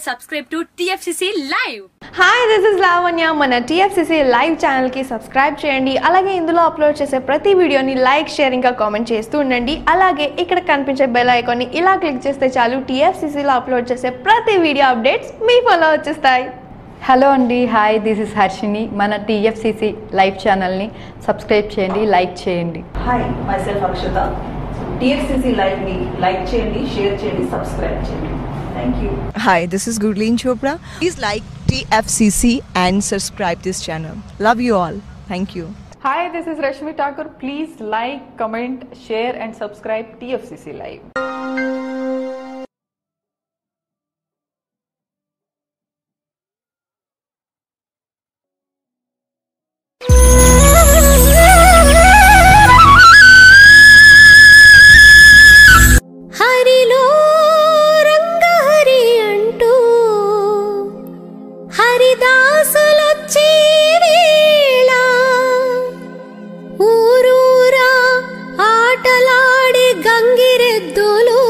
guys subscribe to TFCC live hi this is Lavanya మన TFCC live ఛానల్కి subscribe చేయండి. అలాగే ఇందులో అప్లోడ్ చేసే ప్రతి వీడియోని లైక్ షేర్ ఇంకా కామెంట్ చేస్తూ ఉండండి. అలాగే ఇక్కడ కనిపించే బెల్ ఐకాన్ని ఇలా క్లిక్ చేస్తే చాలు టీఎఫ్సిసిలో అప్లోడ్ చేసే ప్రతి వీడియో అప్డేట్స్ మీ ఫాలో వచ్చేస్తాయి. హలో అండి. హాయ్ దిస్ ఇస్ హర్షిని మన టిఎఫ్సిసి లైవ్ ఛానల్ని సబ్స్క్రైబ్ చేయండి లైక్ చేయండి. Hi myself Akshata TFCC లైవ్ని లైక్ చేయండి షేర్ చేయండి సబ్స్క్రైబ్ చేయండి. Thank you. Hi, this is Gurleen Chopra. Please like TFCC and subscribe this channel. Love you all. Thank you. Hi, this is Rashmi Thakur. Please like, comment, share and subscribe TFCC Live. పిరెద్దులు.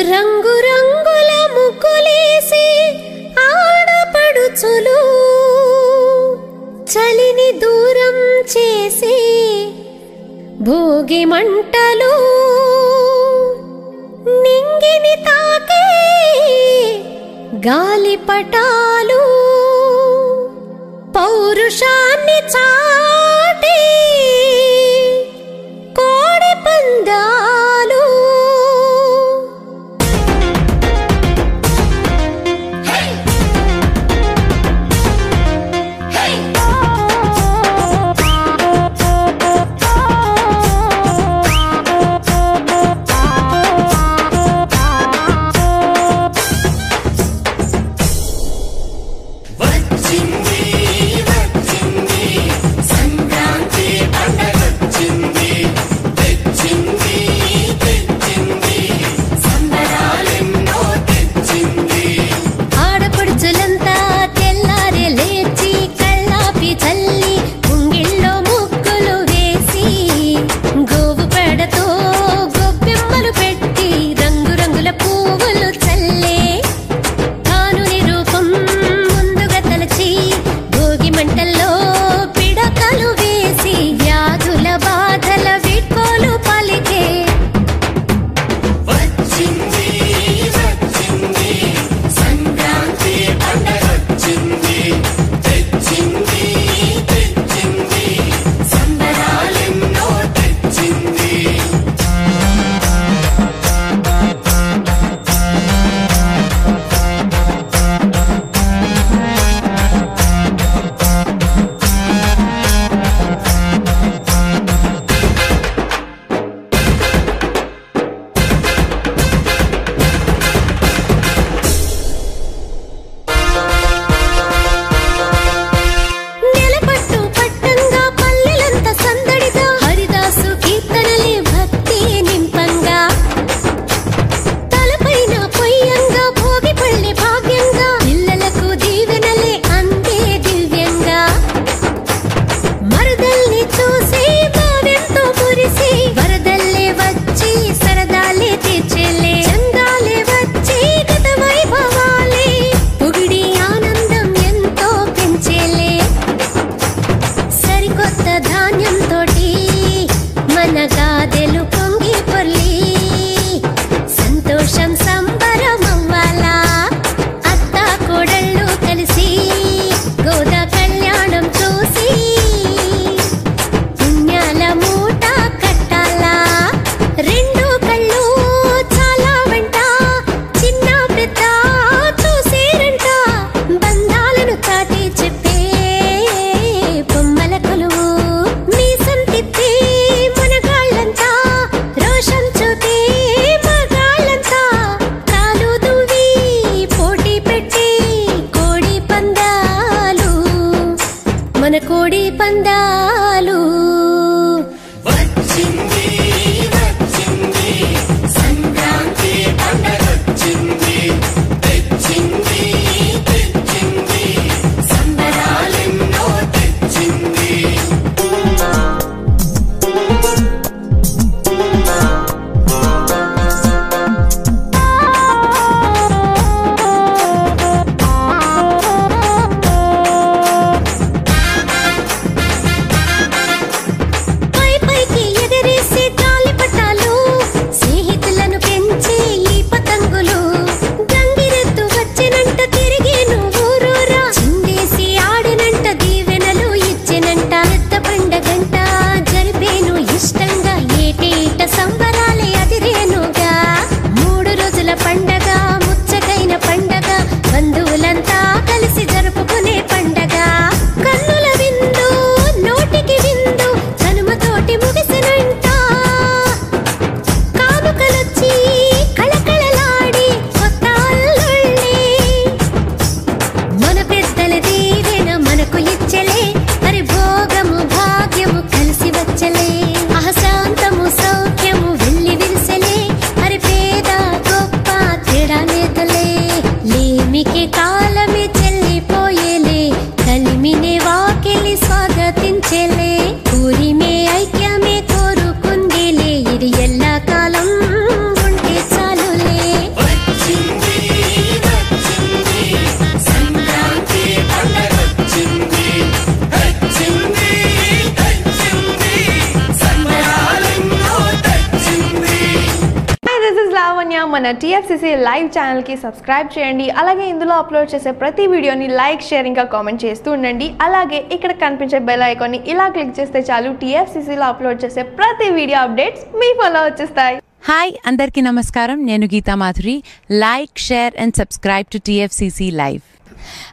రంగురంగుల ముక్కులేసి ఆడపడుచులు. చలిని దూరం చేసి భోగి మంటలు. నింగిని తాకే గాలిపటాలు పౌరుషాన్ని చాటే ధాన్యం తోటి లైవ్ ఛానల్కి సబ్స్క్రైబ్ చేయండి. అలాగే ఇందులో అప్లోడ్ చేసే ప్రతి వీడియోని లైక్ షేర్ ఇంకా కామెంట్ చేస్తూ ఉండండి. అలాగే ఇక్కడ కనిపించే బెల్ ఐకాన్ని ఇలా క్లిక్ చేస్తే చాలు టీఎఫ్సిసిలో అప్లోడ్ చేసే ప్రతి వీడియో అప్డేట్స్ మీ ఫోన్లో వచ్చేస్తాయి. హాయ్ అందరికీ నమస్కారం. నేను Geetha Madhuri. Like share and subscribe to TFCC live.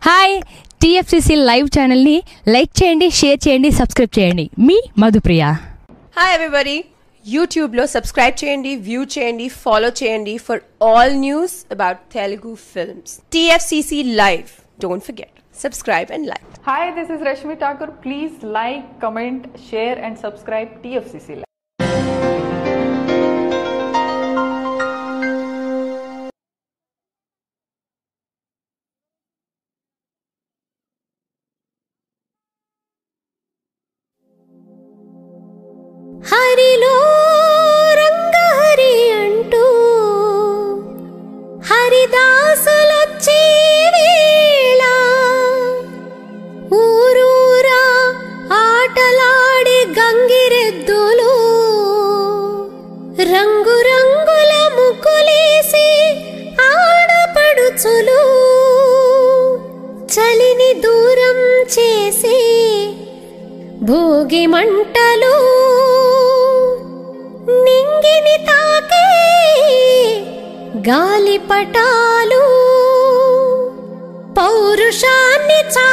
Hi TFCC live ఛానల్ని లైక్ చేయండి షేర్ చేయండి సబ్స్క్రైబ్ చేయండి. మీ మధుప్రియ. Hi everybody. యూట్యూబ్లో సబ్స్క్రైబ్ చేయండి వ్యూ చేయండి ఫాలో చేయండి for all news about Telugu films TFCC live don't forget subscribe and like Hi, this is Rashmi Thakur. Please like, comment, share, and subscribe TFCC హరిదాసులొచ్చే వేళ. ఊరూరా ఆటలాడి గంగిరెద్దులు. రంగురంగుల ముక్కులేసి ఆడపడుచులు. చలిని దూరం చేసి భోగి మంటలు గాలిపటాలు పౌరుషాన్ని చా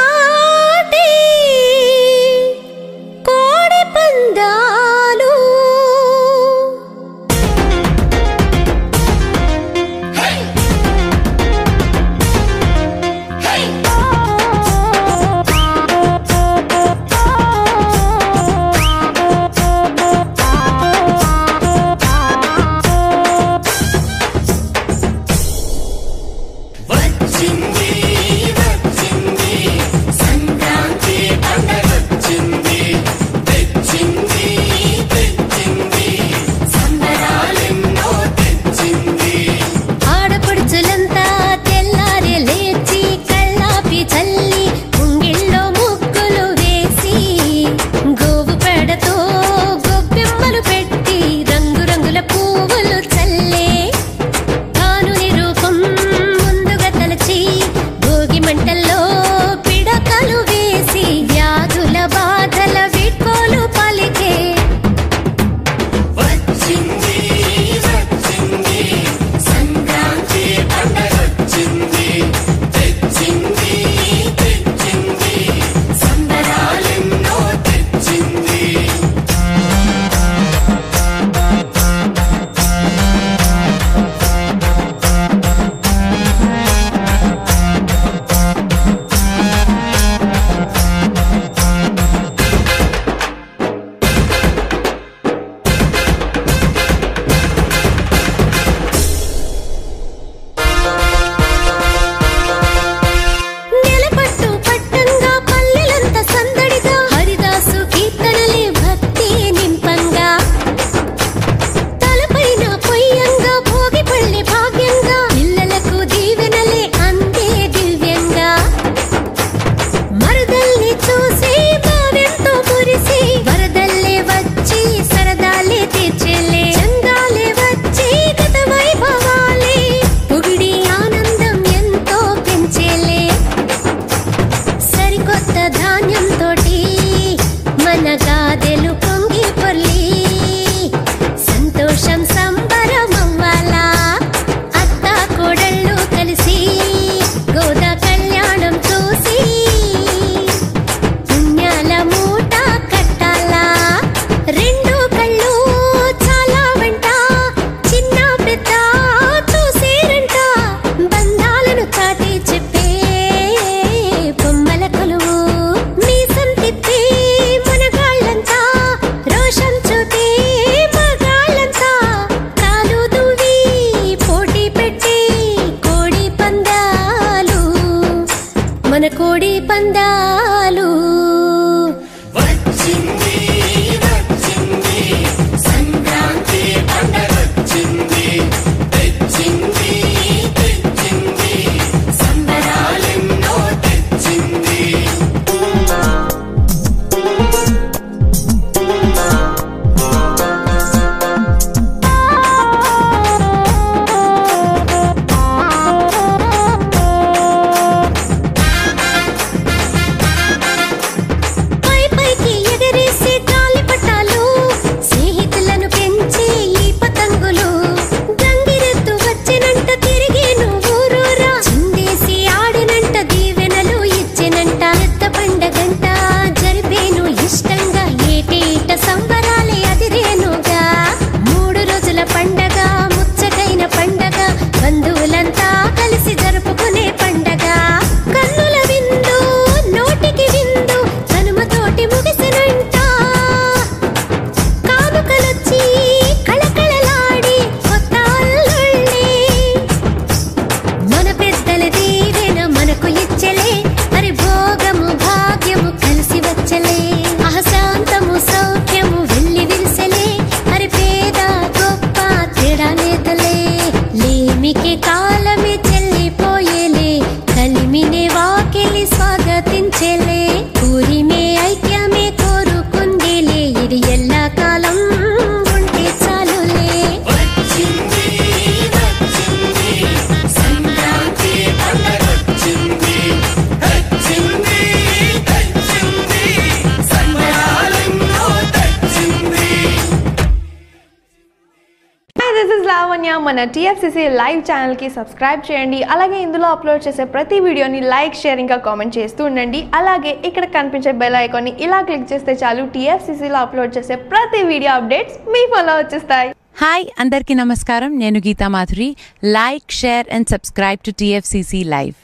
లావణ్య మన టీఎఫ్సిసి లైవ్ ఛానల్కి సబ్స్క్రైబ్ చేయండి. అలాగే ఇందులో అప్లోడ్ చేసే ప్రతి వీడియోని లైక్ షేర్ ఇంకా కామెంట్ చేస్తూ ఉండండి. అలాగే ఇక్కడ కనిపించే బెల్ ఐకాన్ని ఇలా క్లిక్ చేస్తే చాలు టీఎఫ్సిసిలో అప్లోడ్ చేసే ప్రతి వీడియో అప్డేట్స్ మీ ఫోన్లో వచ్చేస్తాయి. హాయ్ అందరికీ నమస్కారం. నేను Geetha Madhuri. Like share and subscribe to TFCC live.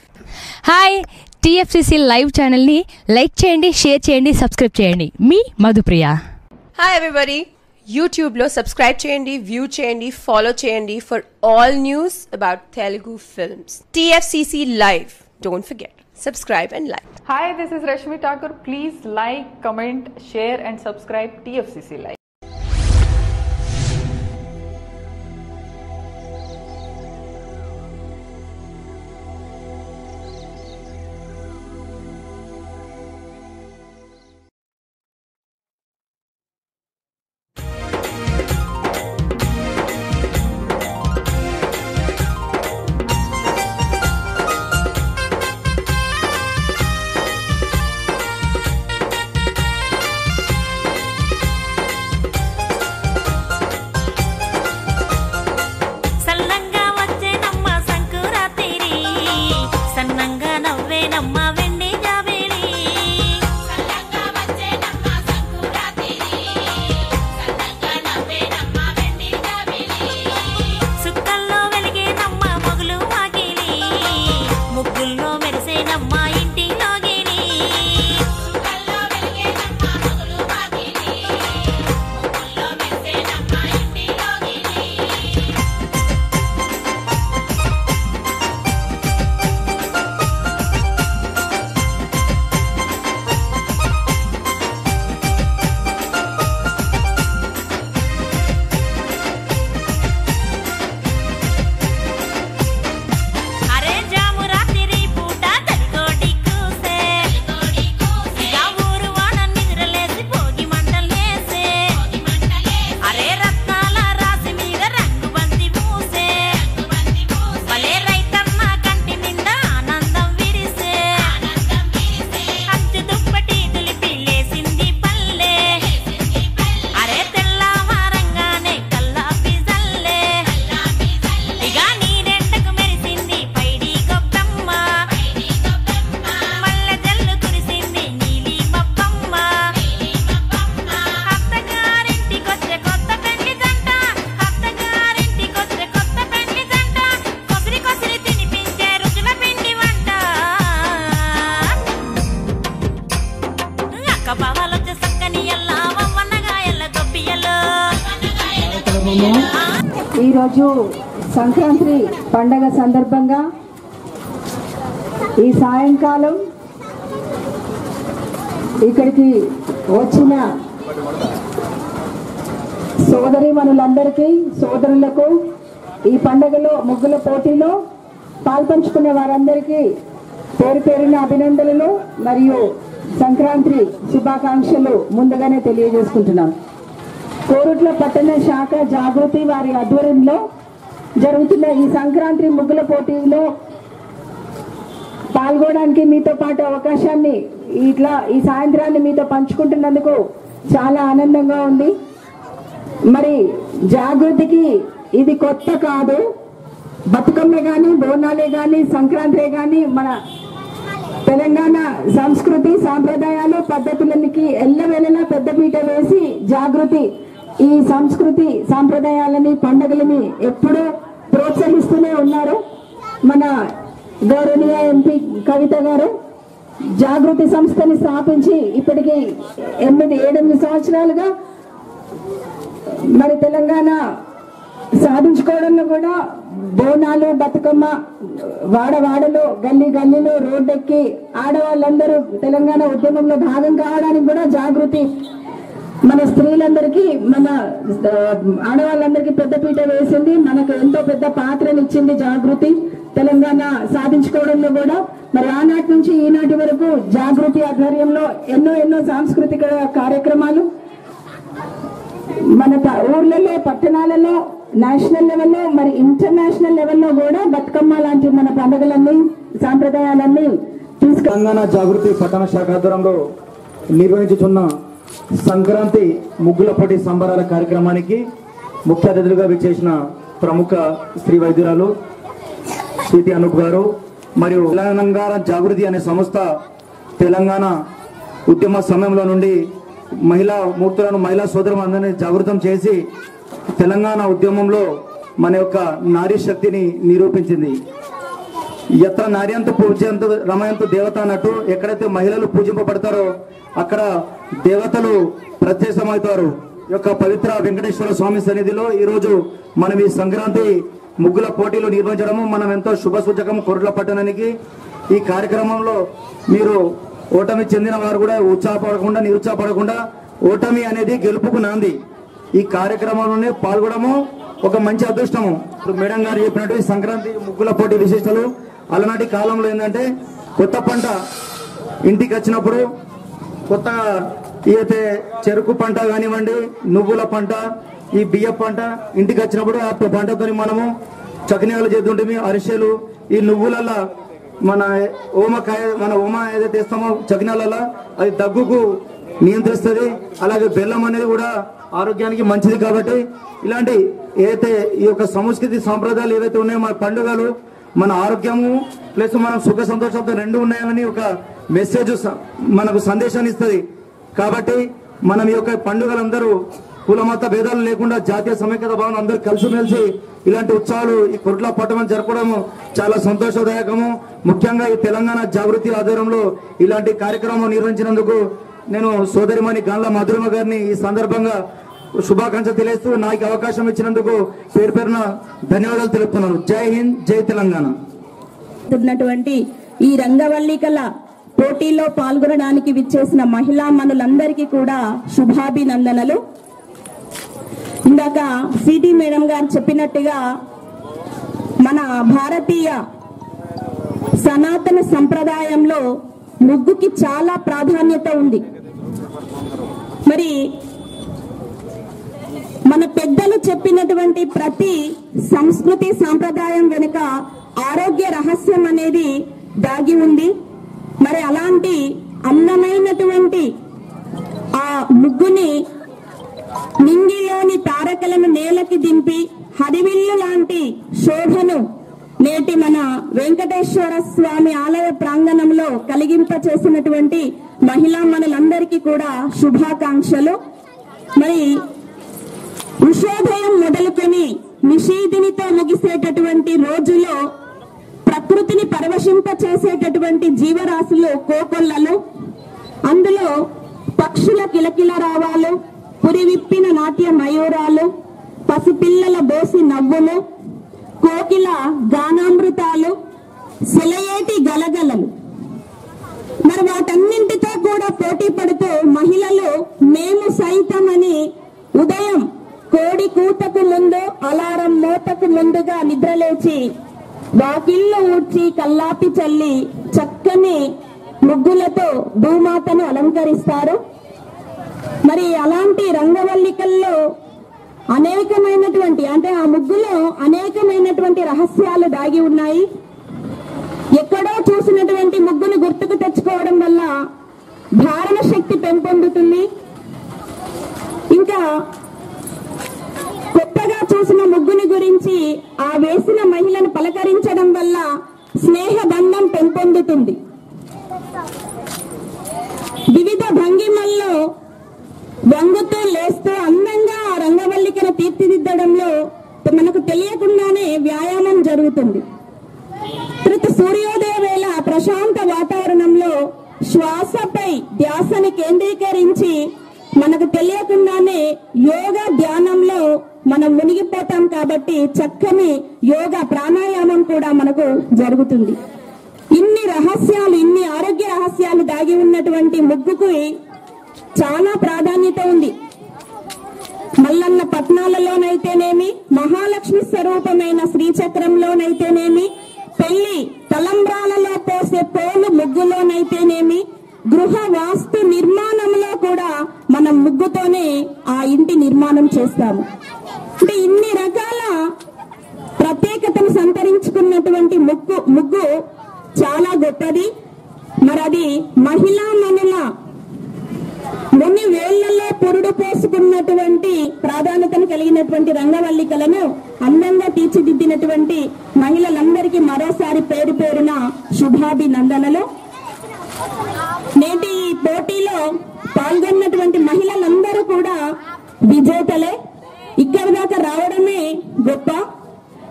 Hi TFCC live ఛానల్ని లైక్ చేయండి షేర్ చేయండి సబ్స్క్రైబ్ చేయండి. మీ మధుప్రియ. హాయ్ ఎవరి యూట్యూబ్లో సబ్స్క్రైబ్ చేయండి వ్యూ చేయండి ఫాలో చేయండి for all news about Telugu films TFCC live don't forget subscribe and like. Hi, this is Rashmi Thakur. Please like, comment, share and subscribe TFCC Live. ఈరోజు సంక్రాంతి పండగ సందర్భంగా ఈ సాయంకాలం ఇక్కడికి వచ్చిన సోదరి మనులందరికీ సోదరులకు ఈ పండగలో ముగ్గుల పోటీలో పాల్పంచుకున్న వారందరికీ పేరు పేరున అభినందనలు మరియు సంక్రాంతి శుభాకాంక్షలు ముందుగానే తెలియజేసుకుంటున్నాను కోరుట్ల పట్టణ శాఖ జాగృతి వారి ఆధ్వర్యంలో జరుగుతున్న ఈ సంక్రాంతి ముగ్గుల పోటీలో పాల్గొనడానికి మీతో పాటు అవకాశాన్ని ఇట్లా ఈ సాయంత్రాన్ని మీతో పంచుకుంటున్నందుకు చాలా ఆనందంగా ఉంది. మరి జాగృతికి ఇది కొత్త కాదు. బతుకమ్మ కానీ బోనాలే కానీ సంక్రాంతి కానీ మన తెలంగాణ సంస్కృతి సాంప్రదాయాలు పద్ధతులకి ఎల్లవేళలా పెద్దపీట వేసి జాగృతి ఈ సంస్కృతి సాంప్రదాయాలని పండుగలని ఎప్పుడూ ప్రోత్సహిస్తూనే ఉన్నారు మన గౌరవనీయ ఎంపీ కవిత గారు. జాగృతి సంస్థని స్థాపించి ఇప్పటికి ఎనిమిది ఏడెనిమిది సంవత్సరాలుగా మరి తెలంగాణ సాధించుకోవడంలో కూడా బోనాలు బతుకమ్మ వాడవాడలో గల్లీ గల్లీలో రోడ్డెక్కి ఆడవాళ్ళందరూ తెలంగాణ ఉద్యమంలో భాగం కావడానికి కూడా జాగృతి మన స్త్రీలందరికీ మన ఆడవాళ్ళందరికీ పెద్దపీట వేసింది. మనకు ఎంతో పెద్ద పాత్రనిచ్చింది జాగృతి. తెలంగాణ సాధించుకోవడంలో కూడా మరి ఆనాటి నుంచి ఈనాటి వరకు జాగృతి ఆధ్వర్యంలో ఎన్నో ఎన్నో సాంస్కృతిక కార్యక్రమాలు. మన ఊర్లలో పట్టణాలలో నేషనల్ లెవెల్లో మరి ఇంటర్నేషనల్ లెవెల్లో కూడా బతుకమ్మ లాంటి మన పండుగలన్నీ సాంప్రదాయాలన్నీ తీసుకు తెలంగాణ జాగృతి పట్టణ శాఖ ఆధ్వర్యంలో నిర్వహించుతున్న సంక్రాంతి ముగ్గుల పోటీ సంబరాల కార్యక్రమానికి ముఖ్య అతిథులుగా విచ్చేసిన ప్రముఖ స్త్రీ వైద్యురాలు సిటి అనూప్ గారు మరియు తెలంగాణ జాగృతి అనే సంస్థ తెలంగాణ ఉద్యమ సమయంలో నుండి మహిళా మూర్తులను మహిళా సోదరులందరినీ జాగృతం చేసి తెలంగాణ ఉద్యమంలో మన యొక్క నారీ శక్తిని నిరూపించింది. ఎత్ర నార్యంత పూజంత రమయంత దేవత అన్నట్టు ఎక్కడైతే మహిళలు పూజింపబడతారో అక్కడ దేవతలు ప్రత్యక్షమవుతారు. యొక్క పవిత్ర వెంకటేశ్వర స్వామి సన్నిధిలో ఈరోజు మనం ఈ సంక్రాంతి ముగ్గుల పోటీలు నిర్వహించడము మనం ఎంతో శుభ సూచకం కొరట్ల పట్టణానికి. ఈ కార్యక్రమంలో మీరు ఓటమి చెందిన వారు కూడా ఉత్సాహపడకుండా నిరుత్సాహపడకుండా ఓటమి అనేది గెలుపుకు నాంది. ఈ కార్యక్రమంలోనే పాల్గొనడము ఒక మంచి అదృష్టము. ఇప్పుడు మేడం గారు చెప్పినట్టు ఈ సంక్రాంతి ముగ్గుల పోటీ విశేషాలు అలనాటి కాలంలో ఏంటంటే కొత్త పంట ఇంటికి వచ్చినప్పుడు కొత్త అయితే చెరుకు పంట కానివ్వండి నువ్వుల పంట ఈ బియ్య పంట ఇంటికి వచ్చినప్పుడు ఆ పంటతో మనము చకినాలు చేస్తుంటే అరిసెలు ఈ నువ్వులల్లో మన ఓమకాయ మన ఓమ ఏదైతే ఇస్తామో చకినాలల్ల అది దగ్గుకు నియంత్రిస్తుంది. అలాగే బెల్లం అనేది కూడా ఆరోగ్యానికి మంచిది కాబట్టి ఇలాంటి ఏదైతే ఈ యొక్క సంస్కృతి సాంప్రదాయాలు ఏవైతే ఉన్నాయో మన పండుగలు మన ఆరోగ్యము ప్లస్ మనం సుఖ సంతోషంతో రెండు ఉన్నాయని ఒక మెసేజ్ స- మనకు సందేశాన్ని ఇస్తుంది. కాబట్టి మనం ఈ యొక్క పండుగలందరూ కులమత భేదాలు లేకుండా జాతీయ సమైక్యత భావన అందరూ కలిసిమెలిసి ఇలాంటి ఉత్సవాలు ఈ కొట్ల పట్టణం జరపడము చాలా సంతోషదాయకము. ముఖ్యంగా ఈ తెలంగాణ జాగృతి ఆధ్వర్యంలో ఇలాంటి కార్యక్రమం నిర్వహించినందుకు నేను సోదరిమణి గండ్ల మధురమ గారిని ఈ సందర్భంగా శుభాకాంక్షలు తెలియస్తూ నాకు అవకాశం ఇచ్చినందుకు పేరు పేరున ధన్యవాదాలు తెలుపుతున్నాను. జై హింద్ జై తెలంగాణ. ఈ రంగవల్లి రంగవల్లికల పోటీలో పాల్గొనడానికి విచ్చేసిన మహిళా మనులందరికీ కూడా శుభాభినందనలు. ఇందాక సిటీ మేడం గారు చెప్పినట్టుగా మన భారతీయ సనాతన సంప్రదాయంలో ముగ్గుకి చాలా ప్రాధాన్యత ఉంది. మరి మన పెద్దలు చెప్పినటువంటి ప్రతి సంస్కృతి సాంప్రదాయం వెనుక ఆరోగ్య రహస్యం అనేది దాగి ఉంది. మరి అలాంటి అందమైనటువంటి ఆ ముగ్గుని నింగిలోని తారకలను నేలకి దింపి హరివిల్లు లాంటి శోభను నేటి మన వెంకటేశ్వర స్వామి ఆలయ ప్రాంగణంలో కలిగింప చేసినటువంటి మహిళా మనులందరికీ కూడా శుభాకాంక్షలు. మరి ఉషోదయం మొదలుకొని నిషేధినితో ముగిసేటటువంటి రోజులో ప్రకృతిని పరవశింప చేసేటటువంటి జీవరాశులు కోకొల్లలు. అందులో పక్షుల కిలకిల రావాలు పురివిప్పిన నాట్య మయూరాలు పసిపిల్లల బోసి నవ్వులు కోకిల గానామృతాలు సెలయేటి గలగలలు. మరి వాటన్నింటితో కూడా పోటీ పడుతూ మహిళలు మేము సైతమని ఉదయం కోడి కూతకు ముందు అలారం మోతకు ముందుగా నిద్రలేచి వాకిళ్ళు ఊడ్చి కల్లాపి చల్లి చక్కని ముగ్గులతో భూమాతను అలంకరిస్తారు. మరి అలాంటి రంగవల్లికల్లో అనేకమైనటువంటి అంటే ఆ ముగ్గులో అనేకమైనటువంటి రహస్యాలు దాగి ఉన్నాయి. ఎక్కడో చూసినటువంటి ముగ్గును గుర్తుకు తెచ్చుకోవడం వల్ల ధారణ శక్తి పెంపొందుతుంది. ఇంకా చూసిన ముగ్గుని గురించి ఆ వేసిన మహిళను పలకరించడం వల్ల స్నేహ బంధం పెంపొందుతుంది. వివిధ భంగిమల్లో వంగుతూ లేస్తూ అందంగా ఆ రంగవల్లికను తీర్చిదిద్దడంలో మనకు తెలియకుండానే వ్యాయామం జరుగుతుంది. తృత సూర్యోదయ వేళ ప్రశాంత వాతావరణంలో శ్వాసపై ధ్యాసని కేంద్రీకరించి మనకు తెలియకుండానే యోగా ధ్యానంలో మనం మునిగిపోతాం కాబట్టి చక్కని యోగా ప్రాణాయామం కూడా మనకు జరుగుతుంది. ఇన్ని రహస్యాలు ఇన్ని ఆరోగ్య రహస్యాలు దాగి ఉన్నటువంటి ముగ్గుకు చాలా ప్రాధాన్యత ఉంది. మల్లన్న పట్నాలలోనైతేనేమి మహాలక్ష్మి స్వరూపమైన శ్రీచక్రంలోనైతేనేమి పెళ్ళి తలంబ్రాలలో పోసే పోలు ముగ్గులోనైతేనేమి గృహ వాస్తు నిర్మాణంలో కూడా మనం ముగ్గుతోనే ఆ ఇంటి నిర్మాణం చేస్తాము. అంటే ఇన్ని రకాల ప్రత్యేకతను సంతరించుకున్నటువంటి ముగ్గు ముగ్గు చాలా గొప్పది. మరి అది మహిళా మనుల ముని వేళ్ళలో పురుడు పోసుకున్నటువంటి ప్రాధాన్యతను కలిగినటువంటి రంగవల్లికలను అందంగా తీర్చిదిద్దినటువంటి మహిళలందరికీ మరోసారి పేరు పేరున శుభాభినందనలు. నేటి ఈ పోటీలో పాల్గొన్నటువంటి మహిళలందరూ కూడా విజేతలే. ఇక్కడి దాకా రావడమే గొప్ప.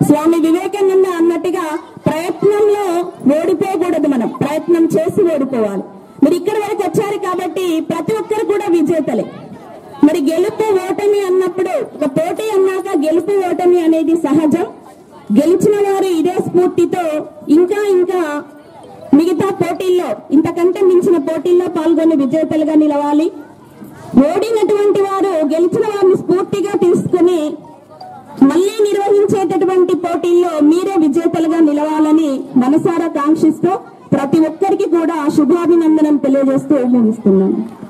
స్వామి వివేకానంద అన్నట్టుగా ప్రయత్నంలో ఓడిపోకూడదు మనం. ప్రయత్నం చేసి ఓడిపోవాలి. మరి ఇక్కడి వరకు వచ్చారు కాబట్టి ప్రతి ఒక్కరు కూడా విజేతలే. మరి గెలుపు ఓటమి అన్నప్పుడు ఒక పోటీ అన్నాక గెలుపు ఓటమి అనేది సహజం. గెలిచిన వారు ఇదే స్ఫూర్తితో ఇంకా ఇంకా మిగతా పోటీల్లో ఇంతకంటే మించిన పోటీల్లో పాల్గొని విజేతలుగా నిలవాలి. ఓడినటువంటి వారు గెలిచిన వారిని స్ఫూర్తిగా తీసుకుని మళ్ళీ నిర్వహించేటటువంటి పోటీల్లో మీరే విజేతలుగా నిలవాలని మనసారా కాంక్షిస్తూ ప్రతి ఒక్కరికి కూడా శుభాభినందనం తెలియజేస్తూ ముగిస్తున్నాను.